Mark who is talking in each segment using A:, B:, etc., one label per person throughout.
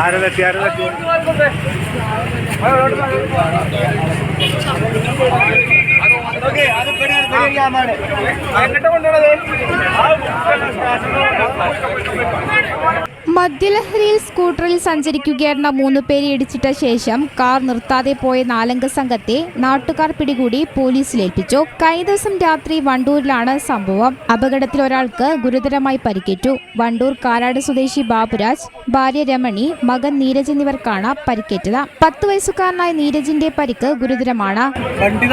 A: ആരെ തട്ടി ആരെ തട്ടി
B: മദ്യലഹരിയിൽ സ്കൂട്ടറിൽ സഞ്ചരിക്കുകയായിരുന്ന മൂന്ന് പേരെ ഇടിച്ചിട്ട ശേഷം കാർ നിർത്താതെ പോയ നാലംഗ സംഘത്തെ നാട്ടുകാർ പിടികൂടി പോലീസിലേൽപ്പിച്ചു. കഴിഞ്ഞ ദിവസം രാത്രി വണ്ടൂരിലാണ് സംഭവം. അപകടത്തിൽ ഒരാൾക്ക് ഗുരുതരമായി പരിക്കേറ്റു. വണ്ടൂർ കാരാട് സ്വദേശി ബാബുരാജ് ഭാര്യ രമണി മകൻ നീരജ് എന്നിവർക്കാണ് പരിക്കേറ്റത്. പത്ത് വയസ്സുകാരനായ നീരജിന്റെ പരിക്ക് ഗുരുതരമാണ്.
C: വണ്ടി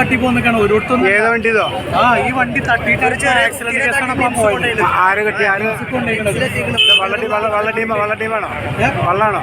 C: തട്ടി പോന്നിക്കാണ് ഓരോരുത്തരും
A: ഏതാ വണ്ടി ഇതോ
C: ആ ഈ വണ്ടി തട്ടിയിട്ട്
A: വള്ള ടീം വള്ള ടീമാണോ? വള്ളാണോ?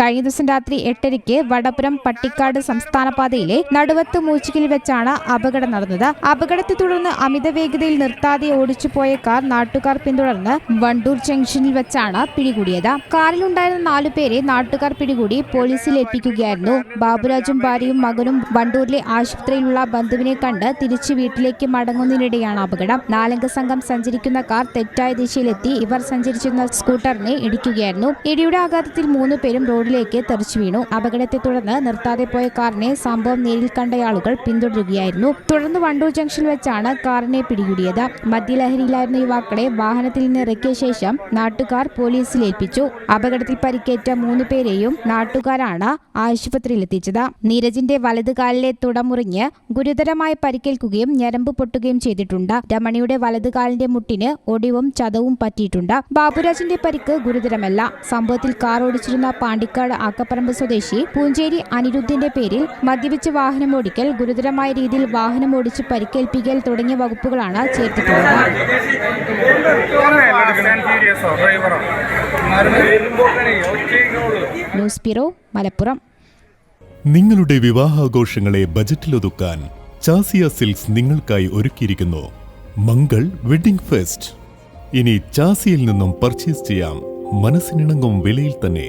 B: കഴിഞ്ഞ ദിവസം രാത്രി എട്ടരയ്ക്ക് വടപുരം പട്ടിക്കാട് സംസ്ഥാന പാതയിലെ നടുവത്ത് മൂച്ചിക്കിൽ വെച്ചാണ് അപകടം നടന്നത്. അപകടത്തെ തുടർന്ന് അമിത വേഗതയിൽ നിർത്താതെ ഓടിച്ചുപോയ കാർ നാട്ടുകാർ പിന്തുടർന്ന് വണ്ടൂർ ജംഗ്ഷനിൽ വെച്ചാണ് പിടികൂടിയത്. കാറിലുണ്ടായിരുന്ന നാലുപേരെ നാട്ടുകാർ പിടികൂടി പോലീസിൽ ഏൽപ്പിക്കുകയായിരുന്നു. ബാബുരാജും ഭാര്യയും മകനും വണ്ടൂരിലെ ആശുപത്രിയിലുള്ള ബന്ധുവിനെ കണ്ട് തിരിച്ച് വീട്ടിലേക്ക് മടങ്ങുന്നതിനിടെയാണ് അപകടം. നാലംഗ സംഘം സഞ്ചരിക്കുന്ന കാർ തെറ്റായ ദിശയിലെത്തി. ഇവർ സഞ്ചരിച്ചിരുന്ന സ്കൂട്ടറിനെ ഇടിക്കുകയായിരുന്നു. ഇടിയുടെ ആഘാതത്തിൽ മൂന്ന് പേരും റോഡിലേക്ക് തെറിച്ചു വീണു. അപകടത്തെ തുടർന്ന് നിർത്താതെ പോയ കാറിനെ സംഭവം നേരിൽ കണ്ടയാളുകൾ പിന്തുടരുകയായിരുന്നു. തുടർന്ന് വണ്ടൂർ ജംഗ്ഷനിൽ വെച്ചാണ് കാറിനെ പിടികൂടിയത്. മദ്യലഹരിയിലായിരുന്ന യുവാക്കളെ വാഹനത്തിൽ നിന്ന് ഇറക്കിയ ശേഷം നാട്ടുകാർ പോലീസിൽ ഏൽപ്പിച്ചു. അപകടത്തിൽ പരിക്കേറ്റ മൂന്ന് പേരെയും നാട്ടുകാരാണ് ആശുപത്രിയിൽ എത്തിച്ചത് നീരജിന്റെ വലതുകാലിലെ തുടമുറിഞ്ഞ് ഗുരുതരമായി പരിക്കേൽക്കുകയും ഞരമ്പ് പൊട്ടുകയും ചെയ്തിട്ടുണ്ട്. രമണിയുടെ വലതുകാലിന്റെ മുട്ടിന് ഒടിവും ചതവും പറ്റിയിട്ടുണ്ട്. ബാബുരാജിന്റെ പരിക്ക് ഗുരുതരമല്ല. സംഭവത്തിൽ കാർ ഓടിച്ചിരുന്ന പാണ്ടിക്കാട് ആക്കപ്പറമ്പ് സ്വദേശി പൂഞ്ചേരി അനിരുദ്ധിന്റെ പേരിൽ മദ്യപിച്ച് വാഹനമോടിക്കൽ ഗുരുതരമായ രീതിയിൽ വാഹനമോടിച്ച് പരിക്കേൽപ്പിക്കൽ തുടങ്ങിയ വകുപ്പുകളാണ് ചേർത്തിട്ടുള്ളത്. News bureau Malappuram.
D: നിങ്ങളുടെ വിവാഹാഘോഷങ്ങളെ ബജറ്റിലൊതുക്കാൻ ചാസിയ സിൽക്സ് നിങ്ങൾക്കായി ഒരുക്കിയിരിക്കുന്നു മംഗൾ വെഡിംഗ് ഫെസ്റ്റ്. ഇനി ചാസിയിൽ നിന്നും പർച്ചേസ് ചെയ്യാം. മനസ്സിനിണങ്ങും വിലയിൽ തന്നെ.